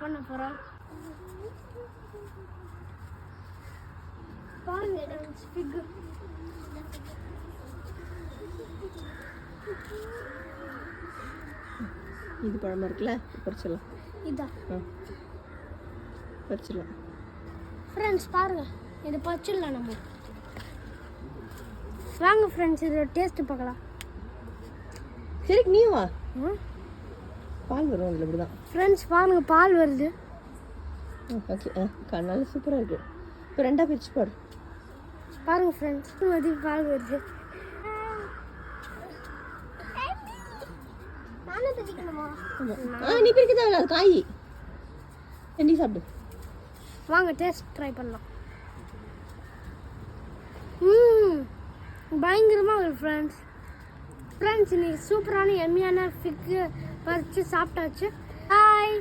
பண்ண போகிறோம் பாருங்க ஃபிக் இது பழமா இருக்குல்ல? பறிச்சிடலாம். இதான் பறிச்சிடலாம். ஃப்ரெண்ட்ஸ் பாருங்க இது பச்சிடலாம் நம்ம. வாங்க ஃப்ரெண்ட்ஸ் இதோட டேஸ்ட் பார்க்கலாம். சரி நீ வா. பால் வரும் அதில் இப்படி தான் ஃப்ரெண்ட்ஸ் பாருங்க பால் வருது. ஓகே ஆ கண்ணால சூப்பராக இருக்குது இப்போ ரெண்டாக பிரிச்சு பாரு. பாருங்க ஃப்ரெண்ட்ஸ் அது பால் வருது. ஆ நீ பிரிக்க தேவையில்ல அது காய். நீ சாப்பிடு. வாங்க டேஸ்ட் ட்ரை பண்ணலாம். ம் பயங்கரமாக இருக்கு ஃப்ரெண்ட்ஸ் ஃப்ரெண்ட்ஸ் இன்னைக்கு சூப்பரான எம்மியான ஃபிக்கு பறித்து சாப்பிட்டாச்சு. ஹாய்